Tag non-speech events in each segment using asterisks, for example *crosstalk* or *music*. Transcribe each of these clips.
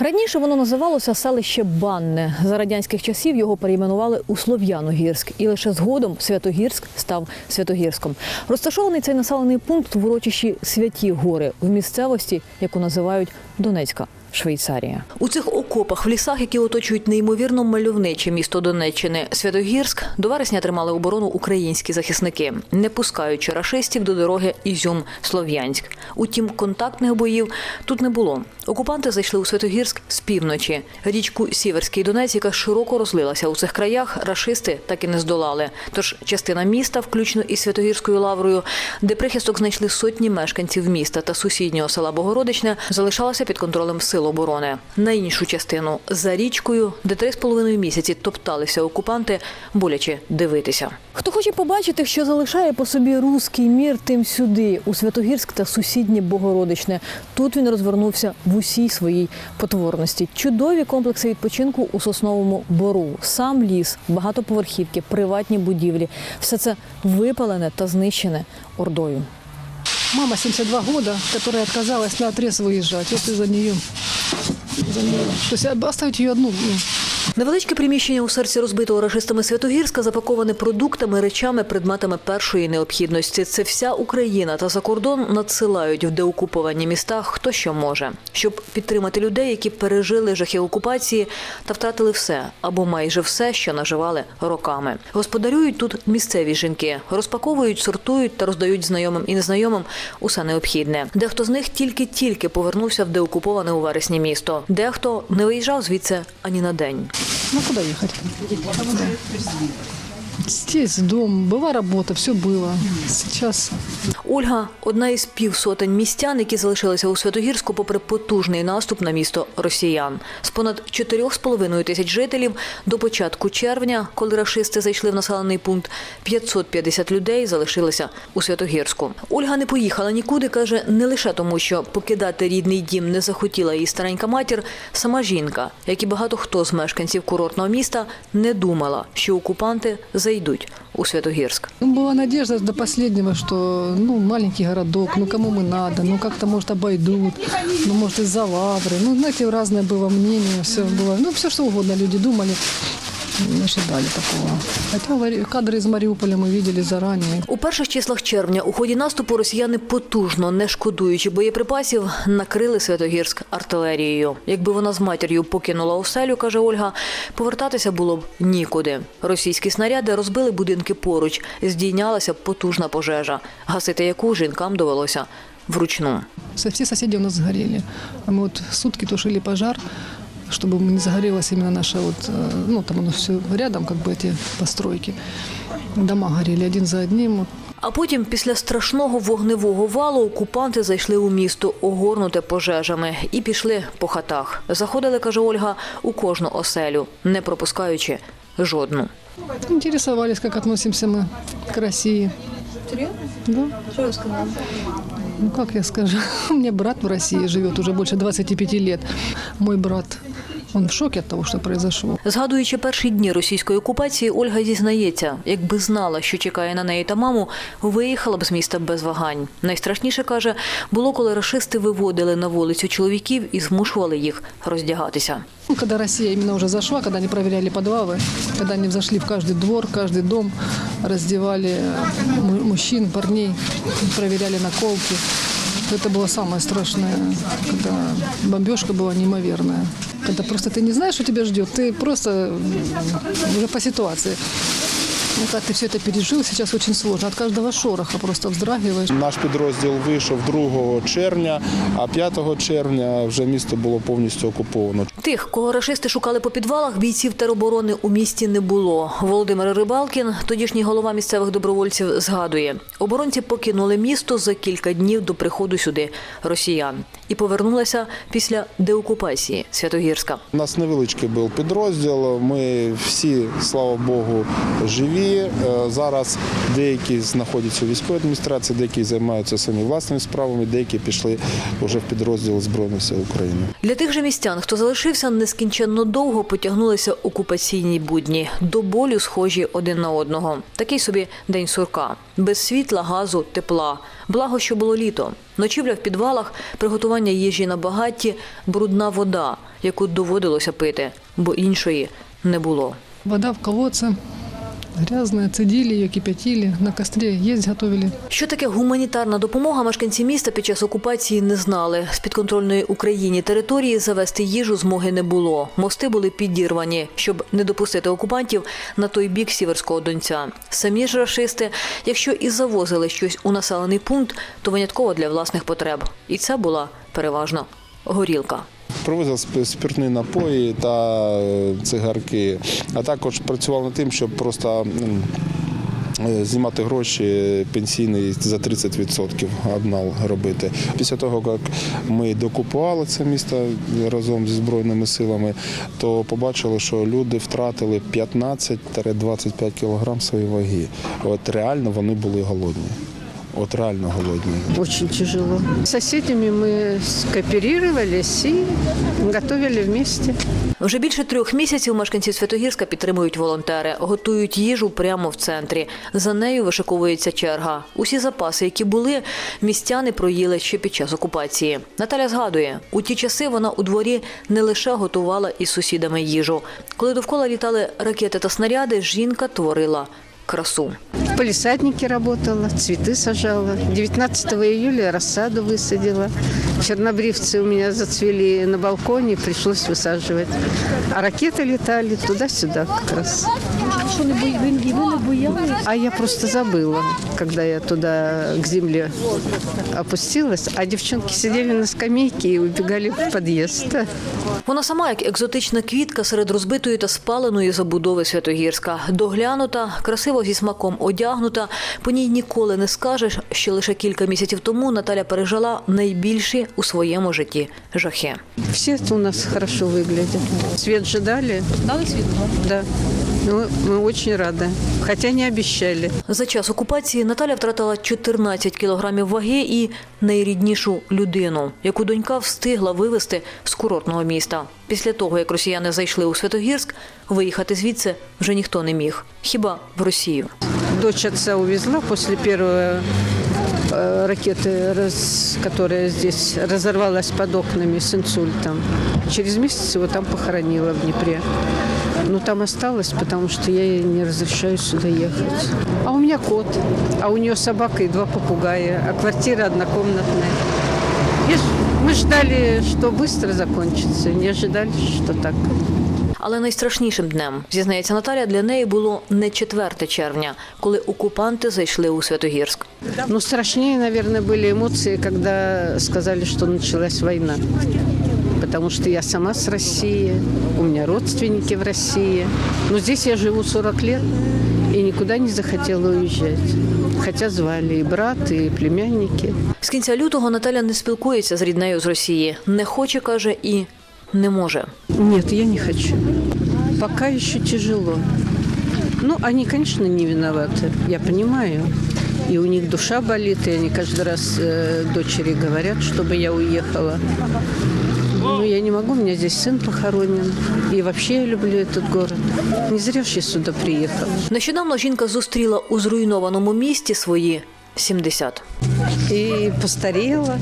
Раніше воно називалося селище Банне. За радянських часів його перейменували у Слов'яногірськ, і лише згодом Святогірськ став Святогірськом. Розташований цей населений пункт в урочищі Святі Гори в місцевості, яку називають Донецька. Швейцарія у цих окопах в лісах, які оточують неймовірно мальовниче місто Донеччини, Святогірськ до вересня тримали оборону українські захисники, не пускаючи рашистів до дороги Ізюм-Слов'янськ. Утім, контактних боїв тут не було. Окупанти зайшли у Святогірськ з півночі. Річку Сіверський Донець, яка широко розлилася у цих краях, рашисти так і не здолали. Тож частина міста, включно із Святогірською лаврою, де прихисток знайшли сотні мешканців міста та сусіднього села Богородичне, залишалася під контролем сил оборони. На іншу частину за річкою, де три з половиною місяці топталися окупанти, боляче дивитися. Хто хоче побачити, що залишає по собі руський мір, тим сюди, у Святогірськ та сусіднє Богородичне. Тут він розвернувся в усій своїй потворності. Чудові комплекси відпочинку у сосновому бору, сам ліс, багатоповерхівки, приватні будівлі. Все це випалене та знищене ордою. Мама 72 года, которая отказалась на отрез выезжать. Вот из-за нее. То есть оставить ее одну. Невеличке приміщення у серці розбитого рашистами Святогірська запаковане продуктами, речами, предметами першої необхідності. Це вся Україна та за кордон надсилають в деокуповані міста хто що може, щоб підтримати людей, які пережили жахи окупації та втратили все або майже все, що наживали роками. Господарюють тут місцеві жінки, розпаковують, сортують та роздають знайомим і незнайомим усе необхідне. Дехто з них тільки-тільки повернувся в деокуповане у вересні місто. Дехто не виїжджав звідси ані на день. Ну куда ехать? Здесь дом, была работа, все было. Сейчас Ольга одна із півсотень містян, які залишилися у Святогірську, попри потужний наступ на місто росіян. З понад 4,5 тисяч жителів до початку червня, коли рашисти зайшли в населений пункт, 550 людей залишилися у Святогірську. Ольга не поїхала нікуди, каже, не лише тому, що покидати рідний дім не захотіла її старенька матір. Сама жінка, як і багато хто з мешканців курортного міста, не думала, що окупанти зайдуть у Святогірськ. ну, была надежда до последнего, что ну маленький городок, ну кому мы надо, ну как-то может обойдут, ну может из-за лавры. Ну знаете, разное было мнение, все было, ну все что угодно люди думали. Не ожидали такого. Хотя Мари- кадры из Мариуполя мы видели заранее. У перших числах червня у ході наступу росіяни потужно, не шкодуючи боєприпасів, накрили Святогірськ артилерією. Якби вона з матір'ю покинула оселю, каже Ольга, повертатися було б нікуди. Російські снаряди розбили будинки поруч, здійнялася потужна пожежа, гасити яку жінкам довелося вручну. Со- Все соседи у нас сгорели. А мы вот сутки тушили пожар, чтобы не загорелась именно наша вот, э, ну там оно все рядом, как бы эти постройки. Дома горели один за одним. Вот. А потім, після страшного вогневого валу, окупанти зайшли у місто, огорнуте пожежами, і пішли по хатах. Заходили, каже Ольга, у кожну оселю, не пропускаючи жодну. Интересовались, как относимся мы к России. Да. Ну, как я скажу, *laughs* у меня брат в России живет уже больше 25 лет. Мой брат, он в шоке от того, что произошло. Згадуючи перші дні російської окупації, Ольга зізнається, якби знала, що чекає на неї та маму, виїхала б з міста без вагань. Найстрашніше каже, було, коли рашисти виводили на вулицю чоловіків і змушували їх роздягатися. Ну, Когда Россия именно уже зашла, когда они проверяли подвалы, когда они зашли в каждый двор, каждый дом, раздевали му- мужчин, парней, проверяли наколки. Это было самое страшное, когда бомбежка была неимоверная. Когда просто ты не знаешь, что тебя ждет, ты просто уже по ситуации. Ну, как ты все это пережил, сейчас очень сложно. От каждого шороха просто вздрагиваешь. Наш підрозділ вийшов 2 червня, а 5 червня вже місто було повністю окуповано. Тих, кого рашисти шукали по підвалах, бійців тероборони у місті не було. Володимир Рибалкін, тодішній голова місцевих добровольців, згадує, оборонці покинули місто за кілька днів до приходу сюди росіян і повернулися після деокупації Святогірська. У нас невеличкий був підрозділ. Ми всі, слава Богу, живі. Е, Зараз деякі знаходяться у військовій адміністрації, деякі займаються самі власними справами, деякі пішли вже в підрозділ Збройних сил України. Для тих же містян, хто залишився нескінченно довго, потягнулися окупаційні будні, до болю схожі один на одного. Такий собі день сурка, без світла, газу, тепла. Благо, що було літо. Ночівля в підвалах, приготування їжі на багатті, брудна вода. яку доводилося пити, бо іншої не було. Вода в колодце, грязная, цедили ее, кипятили, на костре есть готовили. Що таке гуманітарна допомога, мешканці міста під час окупації не знали. З підконтрольної Україні території завести їжу змоги не було. Мости були підірвані, щоб не допустити окупантів на той бік сіверського донця. Самі ж рашисти, якщо і завозили щось у населений пункт, то винятково для власних потреб. І це була переважно горілка. Привозили сп- спиртні напої та е, цигарки, а також працював над тим, щоб просто е, знімати гроші пенсійні за 30% обнал робити. Після того, як ми докупували це місто разом зі Збройними силами, то побачили, що люди втратили 15-25 кг своєї ваги. От реально вони були голодні. От реально голодні. Очень тяжело. С соседями мы скооперировались и готовили вместе. Вже більше трьох місяців мешканці Святогірська підтримують волонтери, готують їжу прямо в центрі. За нею вишиковується черга. Усі запаси, які були, містяни проїли ще під час окупації. Наталя згадує, у ті часи вона у дворі не лише готувала із сусідами їжу. Коли довкола літали ракети та снаряди, жінка творила красу. В полисаднике работала, цветы сажала. 19 июля рассаду высадила. Чернобривцы у меня зацвели на балконе, пришлось высаживать. А ракеты летали туда-сюда как раз. Що не бої, ви не боялися? А я просто забыла, когда я туда к земле опустилась, а девчонки сидели на скамейке и убегали в подъезд. Вона сама, як екзотична квітка серед розбитої та спаленої забудови Святогірська. Доглянута, красиво зі смаком одягнута. По ній ніколи не скажеш, що лише кілька місяців тому Наталя пережила найбільші у своєму житті жахи. Все у нас хорошо выглядят. Свет же дали. Дали світ? Да. Ну, мы очень рады. Хотя не обещали. За час окупації Наталя втратила 14 кілограмів ваги і найріднішу людину, яку донька встигла вивезти з курортного міста. Після того, як росіяни зайшли у Святогірськ, виїхати звідси вже ніхто не міг. Хіба в Росію. Дочь отца увезла после первой э, ракеты, раз- которая здесь разорвалась под окнами с инсультом. Через месяц его там похоронила в Днепре. Но там осталась, потому что я ей не разрешаю сюда ехать. А у меня кот, а у нее собака и два попугая, а квартира однокомнатная. И ж- Мы ждали, что быстро закончится, не ожидали, что так. Але найстрашнішим днем, зізнається Наталя, для неї було не 4 червня, коли окупанти зайшли у Святогірськ. Но страшнее, наверное, были эмоции, когда сказали, что началась война. Потому что я сама с России, у меня родственники в России. Но здесь я живу 40 лет и никуда не захотела уезжать. Хотя звали и брат, и племянники. З кінця лютого Наталя не спілкується з ріднею з Росії. Не хоче, каже, і не може. Нет, я не хочу. Пока еще тяжело. Ну, они, конечно, не виноваты, я понимаю. И у них душа болит, и они каждый раз э, дочери говорят, чтобы я уехала. Но я не могу, у меня здесь сын похоронен. И вообще я люблю этот город. Не зря ж я сюда приехала. Нещодавно жінка зустріла у зруйнованому місті свої 70. И постарела.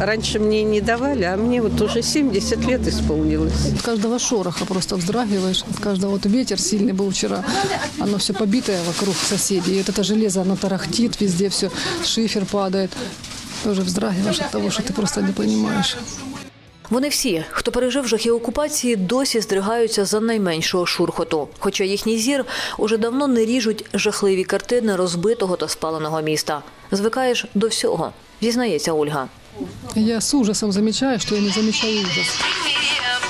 Раньше мне не давали, а мне вот уже 70 лет исполнилось. От каждого шороха просто вздрагиваешь, от каждого вот ветер сильный был вчера, оно все побитое вокруг соседей, и вот это железо, оно тарахтит, везде все, шифер падает. Тоже вздрагиваешь от того, что ты просто не понимаешь. Вони всі, хто пережив жахи окупації, досі здригаються за найменшого шурхоту. Хоча їхній зір уже давно не ріжуть жахливі картини розбитого та спаленого міста. Звикаєш до всього, зізнається Ольга. Я с ужасом замечаю, что я не замечаю ужас.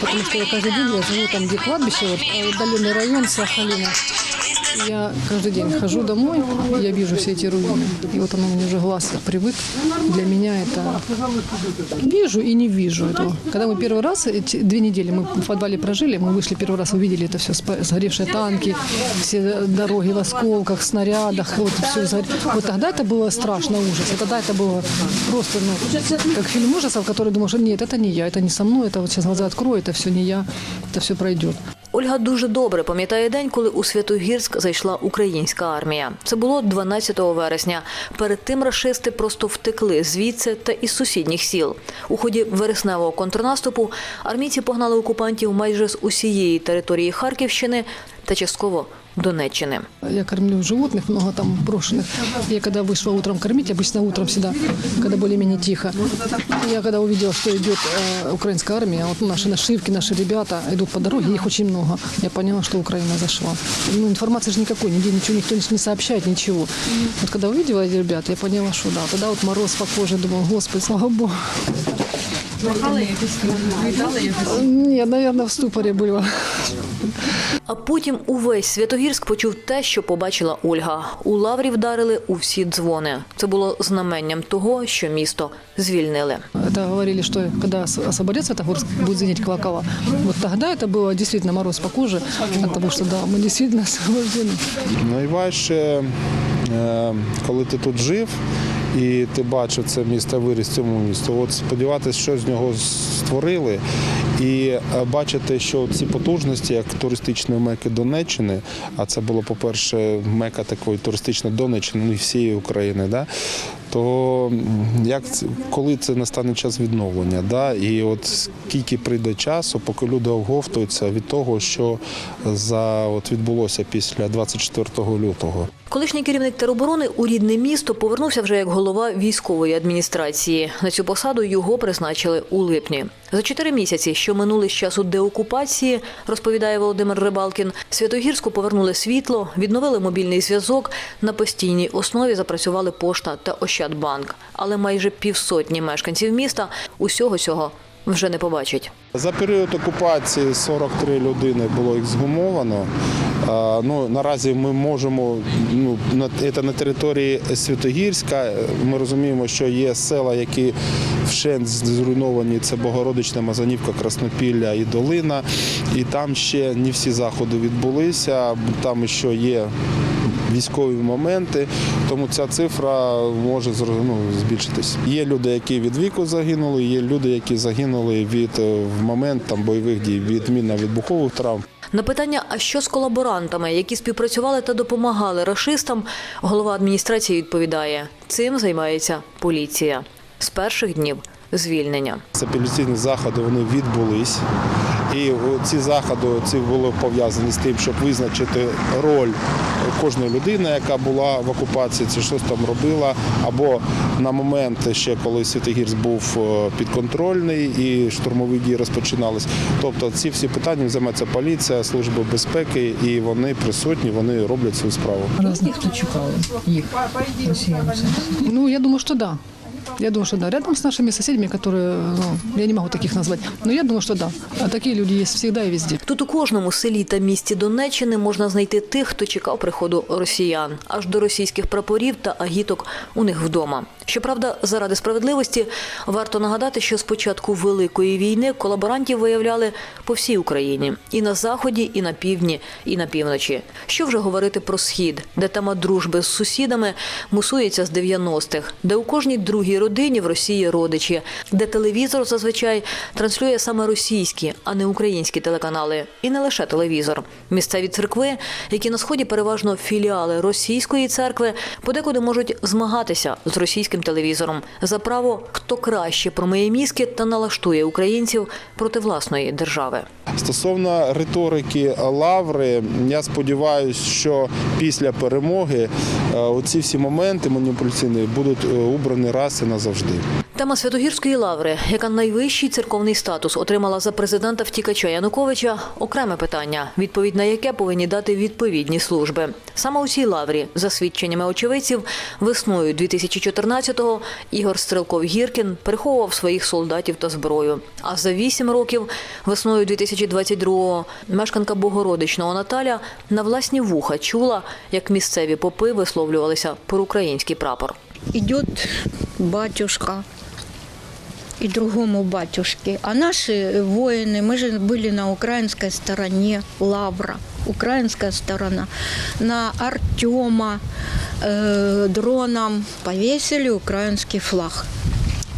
Потому что я день, я живу там, где кладбище, а отдаленный район Сахалина. Я каждый день хожу домой, и я вижу все эти руины. И вот оно у меня уже глаз привык. Для меня это... Вижу и не вижу этого. Когда мы первый раз, эти две недели мы в подвале прожили, мы вышли первый раз, увидели это все, сгоревшие танки, все дороги в осколках, снарядах, вот все сгор- Вот тогда это было страшно, ужас. И тогда это было просто, ну, как фильм ужасов, который думаешь, нет, это не я, это не со мной, это вот сейчас глаза открою, это все не я, это все пройдет. Ольга дуже добре пам'ятає день, коли у Святогірськ зайшла українська армія. Це було 12 вересня. Перед тим рашисти просто втекли звідси та із сусідніх сіл. У ході вересневого контрнаступу армійці погнали окупантів майже з усієї території Харківщини та частково Донеччини. Я кормлю животных, много там брошенных. Я когда вышла утром кормить, обычно утром всегда, когда более-менее тихо, я когда увидела, что идет э, украинская армия, вот наши нашивки, наши ребята идут по дороге, их очень много. Я поняла, что Украина зашла. Ну, информации же никакой, нигде ничего, никто не сообщает, ничего. Вот когда увидела этих ребят, я поняла, что да. Тогда вот мороз по коже, думала, господи, слава богу. Нет, наверное, в ступоре было. А потім увесь Святогірськ почув те, що побачила Ольга. У лаврі вдарили у всі дзвони. Це було знаменням того, що місто звільнили. Это говорили, что когда ос- освободят Светогорск, будет звенеть колокола. Вот тогда это было действительно мороз по коже, от того, что да, мы действительно *laughs* освобождены. Найважче, е, коли ти тут жив і ти бачив це місто, виріс цьому місту. От сподіватися, що з нього створили, і е, бачити, що ці потужності, як туристичної меки Донеччини, а це було, по-перше, мека такої туристичної Донеччини, ну і всієї України, да? то як коли це настане час відновлення, да? і от скільки прийде часу, поки люди оговтуються від того, що за от відбулося після 24 лютого. Колишній керівник тероборони у рідне місто повернувся вже як голова військової адміністрації. На цю посаду його призначили у липні. За чотири місяці, що минули з часу деокупації, розповідає Володимир Рибалкін, Святогірську повернули світло, відновили мобільний зв'язок. На постійній основі запрацювали пошта та Ощадбанк. Але майже півсотні мешканців міста усього цього вже не побачать. За період окупації 43 людини було ексгумовано. Ну, наразі ми можемо, ну, це на території Святогірська. Ми розуміємо, що є села, які вщент зруйновані. Це Богородична, Мазанівка, Краснопілля і Долина. І там ще не всі заходи відбулися. Там ще є військові моменти, тому ця цифра може ну, збільшитись. Є люди, які від віку загинули, є люди, які загинули від е, в момент там бойових дій, від мінно-відбухових травм. На питання, а що з колаборантами, які співпрацювали та допомагали рашистам, голова адміністрації відповідає: цим займається поліція з перших днів звільнення. Апеляційні заходи вони відбулись. І ці заходи ці були пов'язані з тим, щоб визначити роль кожної людини, яка була в окупації, чи щось там робила, або на момент ще коли Святогірськ був е, підконтрольний і штурмові дії розпочинались. Тобто ці всі питання займається поліція, служба безпеки, і вони присутні, вони роблять свою справу. Разных хто чекали їх росіянців. Ну, я думаю, что да. Я думаю, что да. Рядом с нашими соседями, которые, ну, я не могу таких назвать, но я думаю, что да. А такие люди есть всегда и везде. Тут у кожному селі та місті Донеччини можна знайти тих, хто чекав приходу росіян, аж до російських прапорів та агіток у них вдома. Щоправда, заради справедливості варто нагадати, що з початку великої війни колаборантів виявляли по всій Україні і на заході, і на півдні, і на півночі. Що вже говорити про схід, де тема дружби з сусідами мусується з 90-х, де у кожній другій родині в Росії родичі, де телевізор зазвичай транслює саме російські, а не українські телеканали, і не лише телевізор. Місцеві церкви, які на сході переважно філіали російської церкви, подекуди можуть змагатися з російським телевізором за право, хто краще промиє мізки та налаштує українців проти власної держави. Стосовно риторики Лаври, я сподіваюся, що після перемоги е, оці всі моменти маніпуляційні будуть е, убрані раз і назавжди. Тема Святогірської лаври, яка найвищий церковний статус отримала за президента втікача Януковича, окреме питання, відповідь на яке повинні дати відповідні служби. Саме у цій лаврі, за свідченнями очевидців, весною 2014-го Ігор Стрелков-Гіркін переховував своїх солдатів та зброю. А за вісім років, весною 2022-го, мешканка Богородичного Наталя на власні вуха чула, як місцеві попи висловлювалися про український прапор. Идет батюшка и другому батюшке. А наши воины, мы же были на украинской стороне Лавра, украинская сторона, на Артема э, дроном повесили украинский флаг.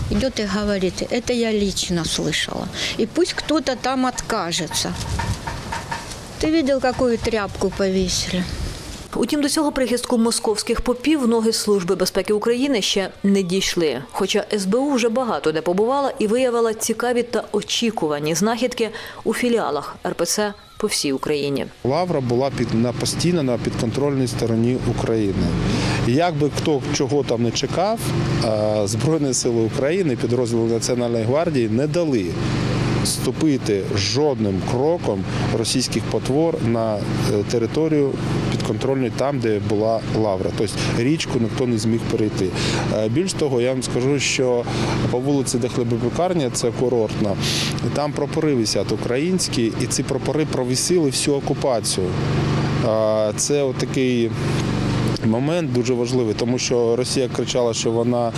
Идет и говорит, это я лично слышала. И пусть кто-то там откажется. Ты видел, какую тряпку повесили? Утім, до цього прихистку московських попів ноги Служби безпеки України ще не дійшли. Хоча СБУ вже багато де побувала і виявила цікаві та очікувані знахідки у філіалах РПЦ по всій Україні. Лавра була під на постійно на підконтрольній стороні України. І як би хто чого там не чекав, е, Збройні сили України, підрозділи Національної гвардії не дали ступити жодним кроком російських потвор на е, територію підконтрольну там, де була лавра. Тобто річку ніхто не зміг перейти. Е, Більш того, я вам скажу, що по вулиці, де хлібопекарня, це курортна, там прапори висять українські, і ці прапори провисіли всю окупацію. Е, Це отакий момент дуже важливий, тому що Росія кричала, що вона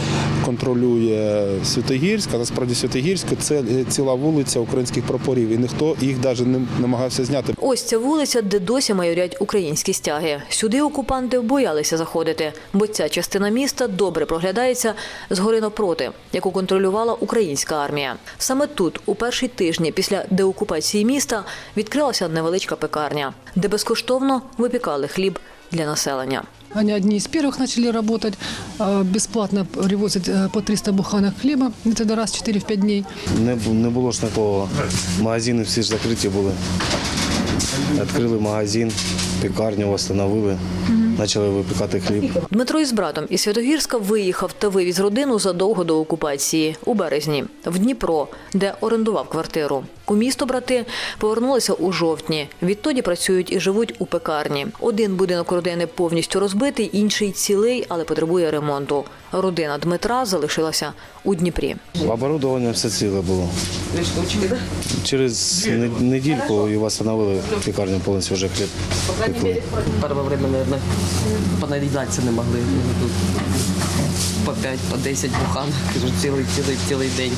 контролює Святогірськ, а насправді Святогірськ це ціла вулиця українських прапорів, і ніхто їх навіть не намагався зняти. Ось ця вулиця, де досі майорять українські стяги. Сюди окупанти боялися заходити, бо ця частина міста добре проглядається з гори напроти, яку контролювала українська армія. Саме тут, у перші тижні після деокупації міста, відкрилася невеличка пекарня, де безкоштовно випікали хліб для населення. Они одни из первых начали работать, э, бесплатно привозят э, по 300 буханок хлеба, это раз в 4-5 дней. Не, бу- не було ж такого. Магазини всі ж закриті були. Відкрили магазин, пекарню встановили, почали випікати хліб. Дмитро із братом із Святогірська виїхав та вивіз родину задовго до окупації у березні в Дніпро, де орендував квартиру. У місто брати повернулися у жовтні. Відтоді працюють і живуть у пекарні. Один будинок родини повністю розбитий, інший цілий, але потребує ремонту. Родина Дмитра залишилася у Дніпрі. Оборудовання все ціле було. Через недільку і встановили пекарню повністю вже хліб. Время, наверное, понаїдатися не могли. Тут По 5, по 10 буханок цілий, цілий, цілий день.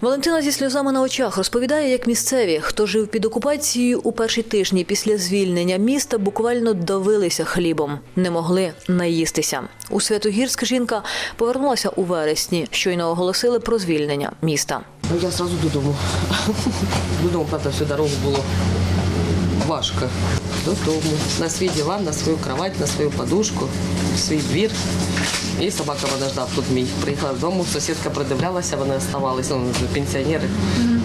Валентина зі сльозами на очах розповідає, як місцеві, хто жив під окупацією у перші тижні після звільнення міста, буквально давилися хлібом, не могли наїстися. У Святогірськ жінка повернулася у вересні, щойно оголосили про звільнення міста. Ну, я одразу додому. *laughs* Додому, правда, всю дорогу було важко. Додому. На свої діла, на свою кровать, на свою подушку, в свій двір. І собака мене ждав тут мій. Приїхала додому, сусідка придивлялася, вони оставалися, ну, пенсіонери.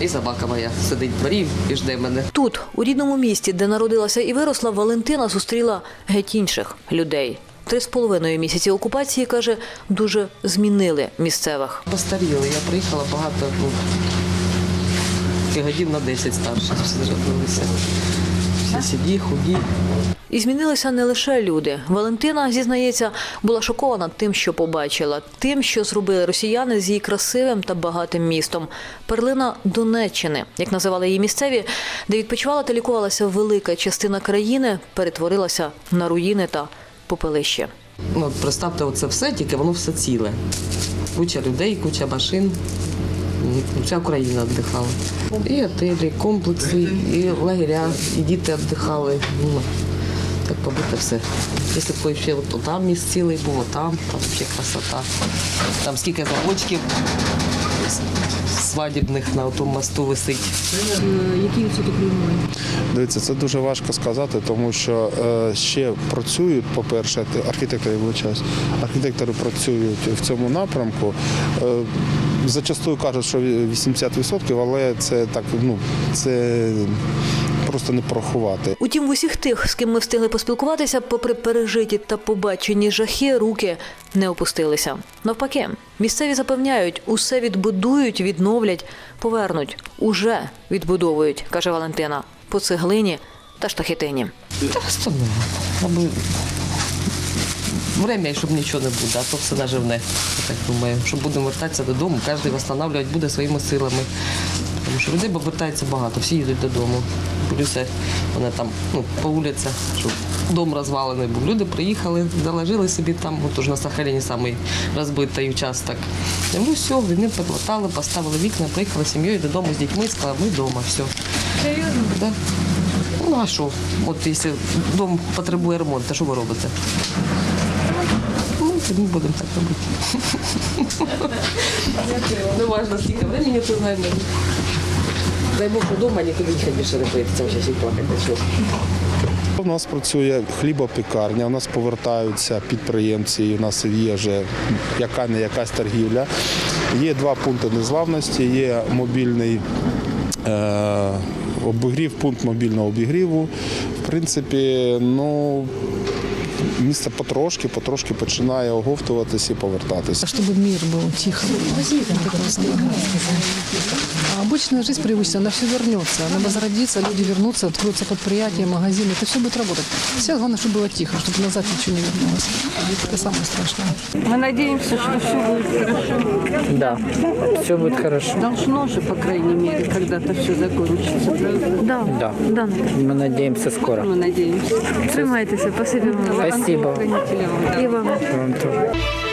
І собака моя сидить в дворі і жде мене. Тут, у рідному місті, де народилася і виросла, Валентина зустріла геть інших людей. Три з половиною місяці окупації, каже, дуже змінили місцевих. Постаріли. Я приїхала багато, ну, годів на 10 старше. Всі сіді, худі. І змінилися не лише люди. Валентина, зізнається, була шокована тим, що побачила, тим, що зробили росіяни з її красивим та багатим містом. Перлина Донеччини, як називали її місцеві, де відпочивала та лікувалася велика частина країни, перетворилася на руїни та попелище. Ну, представте, оце все, тільки воно все ціле. Куча людей, куча машин. Вся Україна віддихала. І готелі, і комплекси, і лагеря, і діти віддихали. Ну, так побите все. Якщо б ще от там міст цілий був, там, там ще красота. Там скільки заводчиків свадібних на тому мосту висить. Який відсоток руйнувань? Дивіться, це дуже важко сказати, тому що е, ще працюють, по-перше, архітектори вибачаюсь, архітектори працюють в цьому напрямку. Зачастую кажуть, що 80%, але це так, ну це просто не порахувати. Утім, в усіх тих, з ким ми встигли поспілкуватися, попри пережиті та побачені жахи, руки не опустилися. Навпаки, місцеві запевняють, усе відбудують, відновлять, повернуть, уже відбудовують, каже Валентина, по цеглині та штахетині. Та время, щоб нічого не буде, а то все наживне. Я так думаю. Що будемо вертатися додому, кожен встановлювати буде своїми силами. Тому що людей повертається багато, всі їдуть додому. Плюс вони там ну, по вулиці, щоб дом розвалений був. Люди приїхали, заложили собі там, от уже на Сахаліні самий розбитий участок. І ми все, вони підлатали, поставили вікна, приїхали з сім'єю додому з дітьми, сказали, ми вдома, все. Серйозно? Да. Ну а що? От якщо дом потребує ремонту, що ви робите? Ну, тоді будемо так робити. Не важно, скільки времени це займе. Дай Бог, вдома нікуди більше не прийдеться, вже всіх плакати. У нас працює хлібопекарня, у нас повертаються підприємці, і у нас є вже яка не якась торгівля. Є два пункти незглавності, є мобільний е, обігрів, пункт мобільного обігріву. В принципі, ну, місце потрошки, потрошки починає оговтуватися і повертатися. Чтобы мир был тихо. Это просто. А обычная жизнь привычная, она все вернется. Она возродится, люди вернутся, откроются предприятия, магазины. Это все будет работать. Все главное, чтобы было тихо, чтобы назад ничего не вернулось. Это самое страшное. Мы надеемся, что все будет хорошо. Да, все будет хорошо. Должно же, по крайней мере, когда-то все закончится, правда? Да. Да. Да. Мы надеемся скоро. Мы надеемся. Тримайтеся, спасибі вам. Спасибо Хранителя вам. І вам. вам тоже.